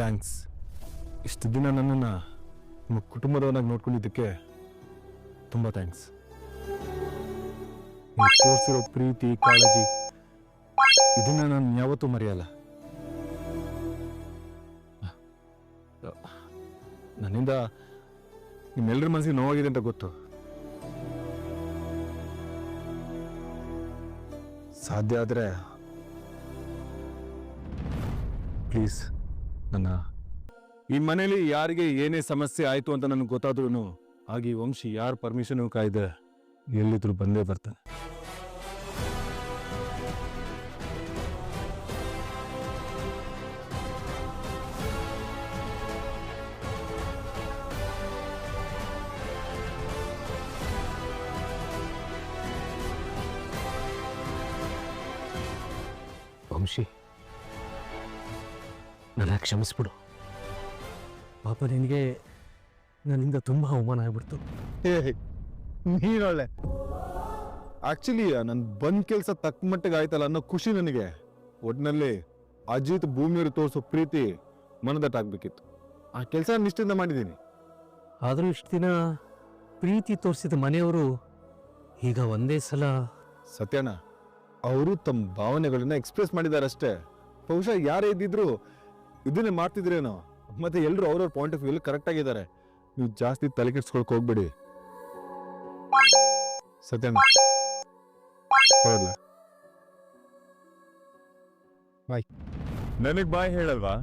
Thanks. ಇಷ್ಟು ದಿನ ನನ್ನನ್ನು ನಿಮ್ಮ ಕುಟುಂಬದವನಾಗಿ ನೋಡ್ಕೊಂಡಿದ್ದಕ್ಕೆ ತುಂಬ ಥ್ಯಾಂಕ್ಸ್. ನೀವು ತೋರಿಸಿರೋ ಪ್ರೀತಿ, ಕಾಳಜಿ, ಇದನ್ನು ನಾನು ಯಾವತ್ತೂ ಮರೆಯಲ್ಲ. ನನ್ನಿಂದ ನಿಮ್ಮೆಲ್ಲರ ಮನಸ್ಸಿಗೆ ನೋವಾಗಿದೆ ಅಂತ ಗೊತ್ತು. ಸಾಧ್ಯ ಆದರೆ ಪ್ಲೀಸ್ ನನ್ನ ಈ ಮನೇಲಿ ಯಾರಿಗೆ ಏನೇ ಸಮಸ್ಯೆ ಆಯಿತು ಅಂತ ನನಗೆ ಗೊತ್ತಾದ್ರೂ ಹಾಗೆ ಈ ವಂಶಿ ಯಾರ ಪರ್ಮಿಷನ್ ಕಾಯ್ದೆ ಎಲ್ಲಿದ್ರು ಬಂದೇ ಬರ್ತಾನೆ. ವಂಶಿ. ನನ್ನ ಕ್ಷಮಿಸ್ಬಿಡು. ಪಾಪ ನಿನಗೆ ನನ್ನಿಂದ ತುಂಬ ಅವಮಾನ ಆಗ್ಬಿಡ್ತು. ನೀನೊಳ್ಳೆ ಆಕ್ಚುಲಿ ನನ್ನ ಬಂದ್ ಕೆಲಸ ತಕ್ಕ ಮಟ್ಟಿಗೆ ಆಯ್ತಲ್ಲ ಅನ್ನೋ ಖುಷಿ ನನಗೆ. ಒಟ್ನಲ್ಲಿ ಅಜಿತ್ ಭೂಮಿಯವರು ತೋರಿಸೋ ಪ್ರೀತಿ ಮನದಟ್ಟಾಗಬೇಕಿತ್ತು ಆ ಕೆಲಸ ನಿಷ್ಠೆಯಿಂದ ಮಾಡಿದ್ದೀನಿ ಆದರೂ ಇಷ್ಟು ದಿನ ಪ್ರೀತಿ ತೋರಿಸಿದ ಮನೆಯವರು ಈಗ ಒಂದೇ ಸಲ ಸತ್ಯನಾ ಅವರು ತಮ್ಮ ಭಾವನೆಗಳನ್ನ ಎಕ್ಸ್ಪ್ರೆಸ್ ಮಾಡಿದಾರಷ್ಟೇ. ಬಹುಶಃ ಯಾರೇ ಇದ್ದಿದ್ರು ಇದನ್ನೇ ಮಾಡ್ತಿದ್ರೇನೋ? ಮತ್ತೆ ಎಲ್ಲರೂ ಅವ್ರವ್ರ ಪಾಯಿಂಟ್ ಆಫ್ ವ್ಯೂ ಕರೆಕ್ಟ್ ಆಗಿದ್ದಾರೆ. ನೀವು ಜಾಸ್ತಿ ತಲೆ ಕೆಡ್ಸ್ಕೊಳಕ್ ಹೋಗ್ಬೇಡಿ. ಸತ್ಯಣ್ಣ. ಬಾಯ್ ನನಗ್ bye ಹೇಳಲ್ವಾ?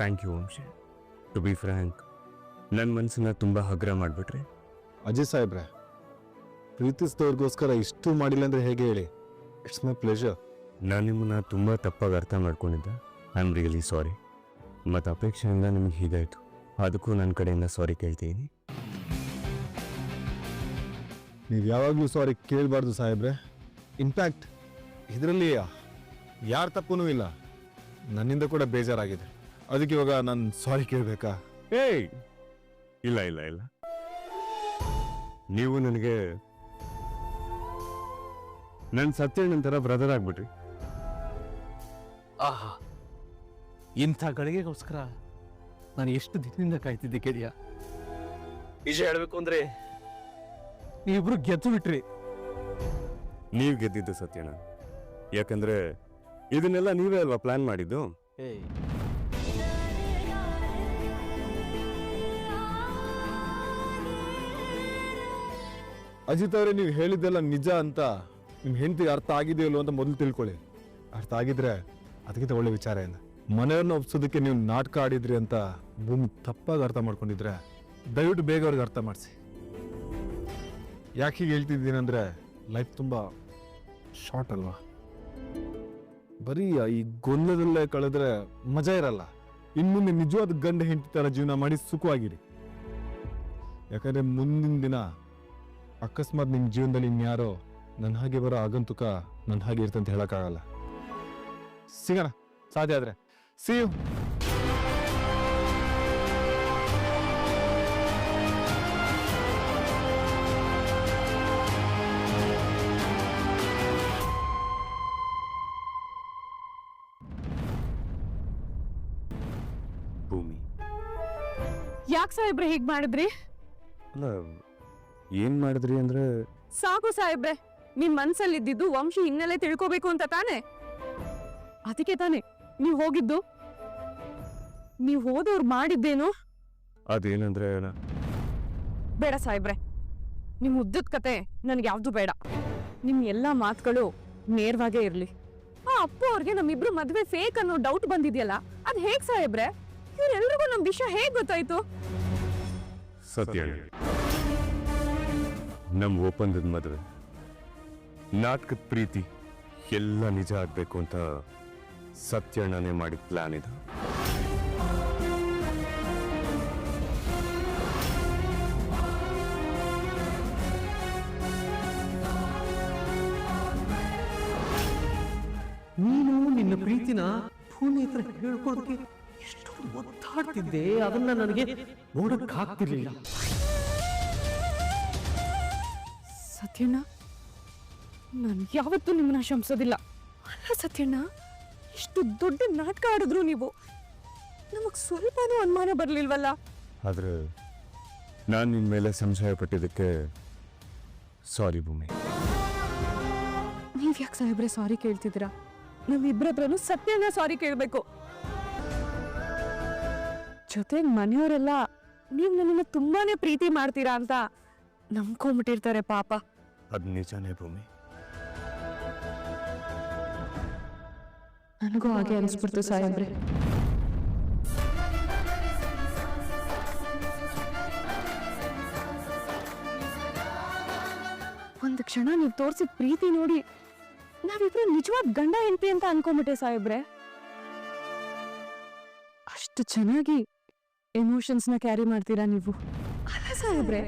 Thank you Vamshi to be frank ನನ್ನ ಮನಸ್ಸನ್ನ ತುಂಬ ಹಗ್ರ ಮಾಡಿಬಿಟ್ರಿ. ಅಜಯ್ ಸಾಹೇಬ್ರೆ ಪ್ರೀತಿಸಿದವ್ರಿಗೋಸ್ಕರ ಇಷ್ಟು ಮಾಡಿಲ್ಲ ಅಂದರೆ ಹೇಗೆ ಹೇಳಿ? ಇಟ್ಸ್ ಮೈ ಪ್ಲೆಷರ್ ನಾನು ನಿಮ್ಮನ್ನ ತುಂಬ ತಪ್ಪಾಗಿ ಅರ್ಥ ಮಾಡ್ಕೊಂಡಿದ್ದೆ. ಐ ಆಮ್ ರಿಯಲಿ ಸಾರಿ ಮತ್ತು ಅಪೇಕ್ಷೆಯಿಂದ ನಿಮ್ಗೆ ಹೀಗಾಯಿತು. ಅದಕ್ಕೂ ನನ್ನ ಕಡೆಯಿಂದ ಸಾರಿ ಕೇಳ್ತೀನಿ. ನೀವು ಯಾವಾಗಲೂ ಸಾರಿ ಕೇಳಬಾರ್ದು ಸಾಹೇಬ್ರೆ. ಇನ್ಫ್ಯಾಕ್ಟ್ ಇದರಲ್ಲಿ ಯಾರ ತಪ್ಪೂ ಇಲ್ಲ. ನನ್ನಿಂದ ಕೂಡ ಬೇಜಾರಾಗಿದೆ. ಅದಕ್ಕೆ ಇವಾಗ ನಾನು ಸಾರಿ ಕೇಳಬೇಕಾ? ಏಯ್! ಇಲ್ಲ ಇಲ್ಲ ಇಲ್ಲ. ನೀವು ನನಗೆ ನನ್ನ ಸತ್ಯಣ್ಣನ ಥರ ಬ್ರದರ್ ಆಗ್ಬಿಟ್ರಿ. ಆಹಾ. ಇಂಥ ಗಳಿಗೆಗೋಸ್ಕರ ನಾನು ಎಷ್ಟು ದಿನದಿಂದ ಕಾಯ್ತಿದ್ದೆ ಕೇಳಿಯ? ನಿಜ ಹೇಳಬೇಕು ಅಂದ್ರೆ ನೀವಿಬ್ರು ಗೆದ್ದು ಬಿಟ್ರಿ. ನೀವು ಗೆದ್ದಿದ್ದು ಸತ್ಯನ ಯಾಕಂದ್ರೆ ಇದನ್ನೆಲ್ಲ ನೀವೇ ಅಲ್ವಾ ಪ್ಲಾನ್ ಮಾಡಿದ್ದು? ಏಯ್. ಅಜಿತ್ ಅವರೇ, ನೀವು ಹೇಳಿದ್ದೆಲ್ಲ ನಿಜ ಅಂತ ನಿಮ್ಮ ಹೆಂಡತಿಗೆ ಅರ್ಥ ಆಗಿದೆಯಲ್ಲೋ ಅಂತ ಮೊದಲು ತಿಳ್ಕೊಳ್ಳಿ. ಅರ್ಥ ಆಗಿದ್ರೆ ಅದಕ್ಕಿಂತ ಒಳ್ಳೆ ವಿಚಾರ ಏನು? ಮನೆಯವ್ರನ್ನ ಒಪ್ಸೋದಕ್ಕೆ ನೀವು ನಾಟಕ ಆಡಿದ್ರಿ ಅಂತ ಭೂಮಿ ತಪ್ಪಾಗಿ ಅರ್ಥ ಮಾಡ್ಕೊಂಡಿದ್ರೆ ದಯವಿಟ್ಟು ಬೇಗ ಅವ್ರಿಗೆ ಅರ್ಥ ಮಾಡಿಸಿ. ಯಾಕೆ ಹೀಗೆ ಹೇಳ್ತಿದ್ದೀನಂದ್ರೆ ಲೈಫ್ ತುಂಬ ಶಾರ್ಟ್ ಅಲ್ವಾ? ಬರೀ ಈ ಗೊಂದಲದಲ್ಲೇ ಕಳೆದ್ರೆ ಮಜಾ ಇರಲ್ಲ. ಇನ್ನು ಮುಂದೆ ನಿಜವಾದ ಗಂಡ ಹೆಂಡತಿ ಥರ ಜೀವನ ಮಾಡಿ ಸುಖವಾಗಿರಿ. ಯಾಕಂದ್ರೆ ಮುಂದಿನ ದಿನ ಅಕಸ್ಮಾತ್ ನಿಮ್ಮ ಜೀವನದಲ್ಲಿ ಇನ್ಯಾರೋ ನನ್ನ ಹಾಗೆ ಬರೋ ಆಗಂತುಕ ನನ್ನ ಹಾಗೆ ಇರ್ತಂತ ಹೇಳೋಕ್ಕಾಗಲ್ಲ. ಸಿಗೋಣ ಸಾಧ್ಯ ಆದ್ರೆ. ಸಿ ಯು ಭೂಮಿ. ಯಾಕೆ ಸಾಹೇಬ್ರೆ ಹೀಗೆ ಮಾಡಿದ್ರಿ? ಅಲ್ಲ ಏನು ಮಾಡಿದ್ರಿ ಅಂದ್ರೆ? ಸಾಕು ಸಾಹೇಬ್ರೆ ನಿಮ್ ಮನ್ಸಲ್ಲಿದ್ದಿದ್ದು ವಂಶಿ ಹಿನ್ನೆಲೆ ತಿಳ್ಕೋಬೇಕು ಅಂತ ತಾನೆ? ಅದಕ್ಕೆ ತಾನೆ ನೀವ್ ಹೋಗಿದ್ದು? ನೀವ್ ಹೋದವ್ರು ಮಾಡಿದ್ದೇನು? ಅದೇನಂದ್ರೆ ಬೇಡ ಸಾಹೇಬ್ರೆ ನಿಮ್ ಉದ್ದದ ಕತೆ ನನ್ಗೆ ಯಾವ್ದು ಬೇಡ. ನಿಮ್ ಎಲ್ಲಾ ಮಾತುಗಳು ನೇರವಾಗೇ ಇರ್ಲಿ. ಆ ಅಪ್ಪು ಅವ್ರಿಗೆ ನಮ್ಮಿಬ್ರು ಮದ್ವೆ ಫೇಕ್ ಅನ್ನೋ ಡೌಟ್ ಬಂದಿದ್ಯಲ್ಲ ಅದ್ ಹೇಗ್ ಸಾಹೇಬ್ರೆ? ಇವ್ರೆಲ್ರಿಗೂ ನಮ್ ವಿಷಯ ಹೇಗ್ ಗೊತ್ತಾಯ್ತು? ಸತ್ಯ ನಮ್ಮ ಒಪ್ಪಂದದ ಮದುವೆ. ನಾಟಕದ ಪ್ರೀತಿ ಎಲ್ಲ ನಿಜ ಆಗಬೇಕು ಅಂತ ಸತ್ಯಣ್ಣನೇ ಮಾಡಿದ ಪ್ಲಾನ್ ಇದು. ನೀನು ನಿನ್ನ ಪ್ರೀತಿನ ಭೂಮಿ ಹತ್ರ ಹೇಳ್ಕೊಳಕ್ಕೆ ಎಷ್ಟು ಒತ್ತಾಡ್ತಿದ್ದೆ, ಅದನ್ನ ನನಗೆ ನೋಡಕ್ಕಾಗ್ತಿರ್ಲಿಲ್ಲ. ಸತ್ಯಣ್ಣ? ನಾನು ಯಾವತ್ತೂ ನಿಮ್ಮನ್ನ ಶಂಸೋದಿಲ್ಲ ಅಲ್ಲ ಸತ್ಯಣ್ಣ ಇಷ್ಟು ದೊಡ್ಡ ನಾಟಕ ಆಡಿದ್ರು ನೀವು. ನಮಗ್ ಸ್ವಲ್ಪನೂ ಅನುಮಾನ ಬರಲಿಲ್ವಲ್ಲ? ಆದ್ರೆ ನಾನು ನಿನ್ನ ಮೇಲೆ ಸಂಶಯ ಪಟ್ಟಿದ್ದಕ್ಕೆ ಸಾರಿ ಭೂಮಿ. ನೀವ್ ಯಾಕೆ ಸಾಹೇಬ್ರೆ ಸಾರಿ ಕೇಳ್ತಿದ್ದೀರಾ? ನಾವಿಬ್ರ ಹತ್ರನೂ ಸತ್ಯನ ಸಾರಿ ಕೇಳ್ಬೇಕು. ಜೊತೆ ಮನೆಯವರೆಲ್ಲ ನೀವ್ ನನ್ನನ್ನು ತುಂಬಾನೇ ಪ್ರೀತಿ ಮಾಡ್ತೀರಾ ಅಂತ ನಂಬ್ಕೊಂಬಿಟ್ಟಿರ್ತಾರೆ ಪಾಪ. ಅದು ನಿಜಾನೇ ಭೂಮಿ? ನನಗೂ ಹಾಗೆ ಅನಿಸ್ಬಿಡ್ತು ಸಾಹೇಬ್ರೆ. ಒಂದು ಕ್ಷಣ ನೀವು ತೋರಿಸಿದ ಪ್ರೀತಿ ನೋಡಿ, ನಾವಿಬ್ರು ನಿಜವಾದ ಗಂಡ ಹೆಂಡತಿ ಅಂತ ಅನ್ಕೊಂಬಿಟ್ಟೆ ಸಾಹೇಬ್ರೆ. ಅಷ್ಟು ಚೆನ್ನಾಗಿ ಎಮೋಷನ್ಸ್ನ ಕ್ಯಾರಿ ಮಾಡ್ತೀರಾ ನೀವು? ಅಲ್ಲ ಸಾಹೇಬ್ರೆ,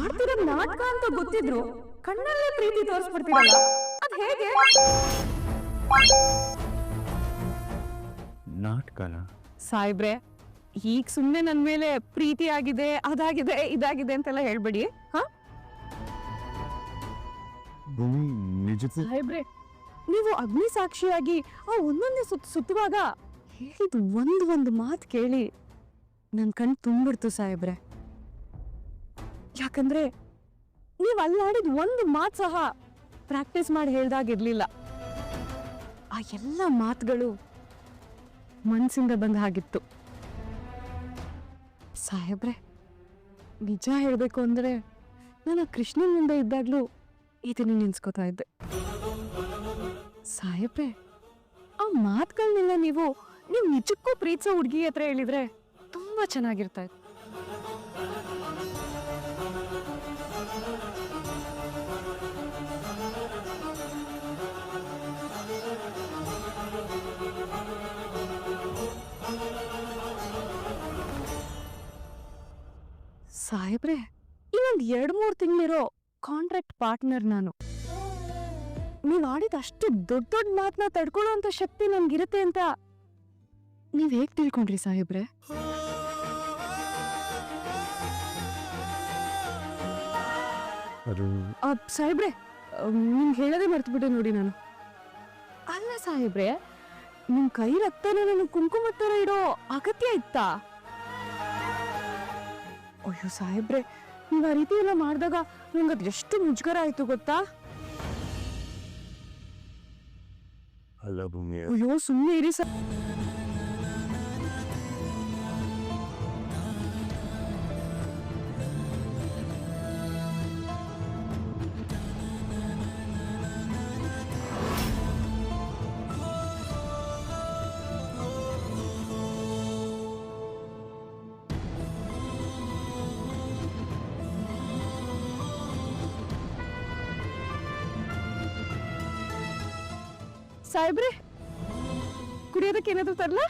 ಆಡ್ತಿರೋ ನಾಟಕ ಅಂತ ಗೊತ್ತಿದ್ರು ಕಣ್ಣಲ್ಲೇ ಪ್ರೀತಿ ತೋರಿಸ್ಬಿಡ್ತೀರಲ್ಲ ಅದ್ ಹೇಗೆ? ನಾಟಕನ? ಸಾಯ್ಬ್ರೆ ಈಗ ಸುಮ್ಮನೆ ನನ್ನ ಮೇಲೆ ಪ್ರೀತಿ ಆಗಿದೆ ಅದಾಗಿದೆ ಇದಾಗಿದೆ ಅಂತೆಲ್ಲ ಹೇಳ್ಬೇಡಿ ಹಾ? ಭೂಮಿ ನಿಜಕ್ಕೂ ಸಾಹೇಬ್ರೆ ನೀವು ಅಗ್ನಿ ಸಾಕ್ಷಿಯಾಗಿ ಆ ಒಂದೊಂದೇ ಸುತ್ತ ಸುತ್ತುವಾಗ ಹೇಳಿದ ಒಂದು ಒಂದು ಮಾತು ಕೇಳಿ ನನ್ನ ಕಣ್ ತುಂಬಿಡ್ತು ಸಾಹೇಬ್ರೆ. ಯಾಕಂದ್ರೆ ನೀವು ಅಲ್ಲಾಡಿದ ಒಂದು ಮಾತು ಸಹ ಪ್ರಾಕ್ಟೀಸ್ ಮಾಡಿ ಹೇಳ್ದಾಗಿರ್ಲಿಲ್ಲ. ಆ ಎಲ್ಲ ಮಾತುಗಳು ಮನ್ಸಿಂದ ಬಂದ ಹಾಗಿತ್ತು. ಸಾಹೇಬ್ರೆ, ನಿಜ ಹೇಳಬೇಕು ಅಂದ್ರೆ ನಾನು ಕೃಷ್ಣನ ಮುಂದೆ ಇದ್ದಾಗ್ಲೂ ಇದನ್ನ ನೆನ್ಸ್ಕೋತಾ ಇದ್ದೆ. ಸಾಹೇಬ್ರೆ, ಆ ಮಾತುಗಳನ್ನೆಲ್ಲ ನೀವು ನೀವು ನಿಜಕ್ಕೂ ಪ್ರೀತಿಸೋ ಹುಡುಗಿ ಹತ್ರ ಹೇಳಿದ್ರೆ ತುಂಬಾ ಚೆನ್ನಾಗಿರ್ತಾ ಇತ್ತು. ಸಾಹೇಬ್ರೆ ಇನ್ನೊಂದ್ ಎರಡ್ ಮೂರ್ ತಿಂಗಳಿರೋ ಕಾಂಟ್ರಾಕ್ಟ್ ಪಾರ್ಟ್ನರ್ ನಾನು. ನೀವ್ ಆಡಿದ ಅಷ್ಟು ದೊಡ್ಡ ದೊಡ್ಡ ಮಾತನ್ನ ತಡ್ಕೊಳ್ಳೋ ಶಕ್ತಿ ನನ್ಗಿರುತ್ತೆ ಅಂತ ನೀವ್ ಹೇಗ್ ತಿಳ್ಕೊಂಡ್ರಿ ಸಾಹೇಬ್ರೆ? ಆ, ಸಾಹೇಬ್ರೆ ನಿಮ್ಗೆ ಹೇಳೋದೇ ಮರ್ತ್ಬಿಟ್ಟೆ ನೋಡಿ ನಾನು. ಅಲ್ಲ ಸಾಹೇಬ್ರೆ ನಿಮ್ ಕೈ ರಕ್ತನ ನನಗೆ ಕುಂಕುಮ ತರ ಇಡೋ ಅಗತ್ಯ ಇತ್ತಾ? ಅಯ್ಯೋ ಸಾಹೇಬ್ರೆ ನೀವು ಆ ರೀತಿ ಎಲ್ಲ ಮಾಡಿದಾಗ ನಂಗೆ ಅದು ಎಷ್ಟು ಮುಜುಗರ ಆಯ್ತು ಗೊತ್ತಾ? ಅಲ್ಲ ಭೂಮಿ ಅಯ್ಯೋ ಸುಮ್ಮನೆ ಇರಿ ಸರ್. ಸಾಹೇಬ್ರೆ ಕುಡಿಯೋದಕ್ಕೆ ಏನಾದ್ರು ತರಲಾ?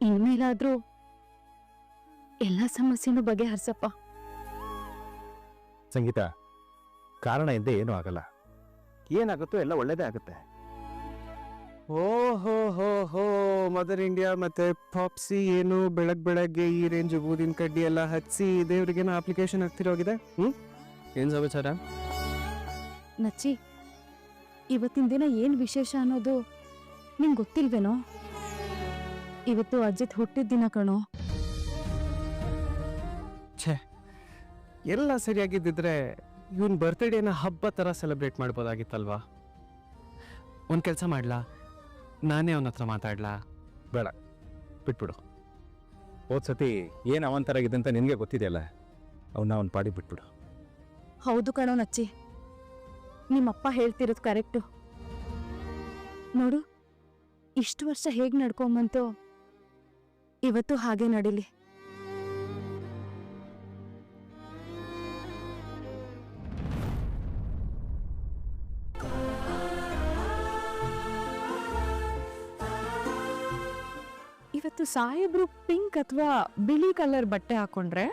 ಇನ್ಮೇಲಾದ್ರೂ ಎಲ್ಲ ಸಮಸ್ಯೆನೂ ಬಗೆಹರಿಸಪ್ಪ. ಸಂಗೀತ ಕಾರಣ ಇದ್ದೇ ಏನೂ ಆಗಲ್ಲ. ಏನಾಗುತ್ತೋ ಎಲ್ಲ ಒಳ್ಳೇದೇ ಆಗುತ್ತೆ. ಓಹೋ ಹೋ ಹೋ ಮದರ್ ಇಂಡಿಯಾ ಮತ್ತೆ ಪಾಪ್ಸಿ ಏನು ಬೆಳಗ್ ಬೆಳಗ್ಗೆ ಈ ರೇಂಜ್ ಬೂದಿನ ಕಡ್ಡಿ ಎಲ್ಲ ಹಚ್ಚಿ ದೇವ್ರಿಗೇನೋ ಅಪ್ಲಿಕೇಶನ್ ಹಾಕ್ತಿರೋಗಿದೆ ಹ್ಮ್? ಏನ್ ಸಮಾಚಾರ? ನಚ್ಚಿ ಇವತ್ತಿನ ದಿನ ಏನ್ ವಿಶೇಷ ಅನ್ನೋದು ನಿಂಗೆ ಗೊತ್ತಿಲ್ವೇನೋ? ಇವತ್ತು ಅಜಿತ್ ಹುಟ್ಟಿದ ದಿನ ಕಣೋ. ಎಲ್ಲ ಸರಿಯಾಗಿದ್ದಿದ್ರೆ ಇವನ್ ಬರ್ತ್ಡೇನ ಹಬ್ಬ ತರ ಸೆಲೆಬ್ರೇಟ್ ಮಾಡ್ಬೋದಾಗಿತ್ತಲ್ವಾ? ಒಂದ್ ಕೆಲಸ ಮಾಡ್ಲಾ? ನಾನೇ ಅವನ ಹತ್ರ ಮಾತಾಡ್ಲಾ? ಬೇಡ. ಬಿಟ್ಬಿಡು. ಹೋದ್ ಸತಿ ಏನು ಅವಂತರಾಗಿದೆ ಅಂತ ನಿನಗೆ ಗೊತ್ತಿದೆಯಲ್ಲ? ಅವನ್ನ ಅವ್ನ ಪಾಡಿ ಬಿಟ್ಬಿಡು. ಹೌದು ಕಣೋ ನಚ್ಚಿ. ನಿಮ್ಮಪ್ಪ ಹೇಳ್ತಿರೋದು ಕರೆಕ್ಟು. ನೋಡು ಇಷ್ಟು ವರ್ಷ ಹೇಗೆ ನಡ್ಕೊಂಬಂತೋ ಇವತ್ತು ಹಾಗೆ ನಡೀಲಿ. ಇವತ್ತು ಸಾಹೇಬ್ರು ಪಿಂಕ್ ಅಥವಾ ಬಿಳಿ ಕಲರ್ ಬಟ್ಟೆ ಹಾಕೊಂಡ್ರೆ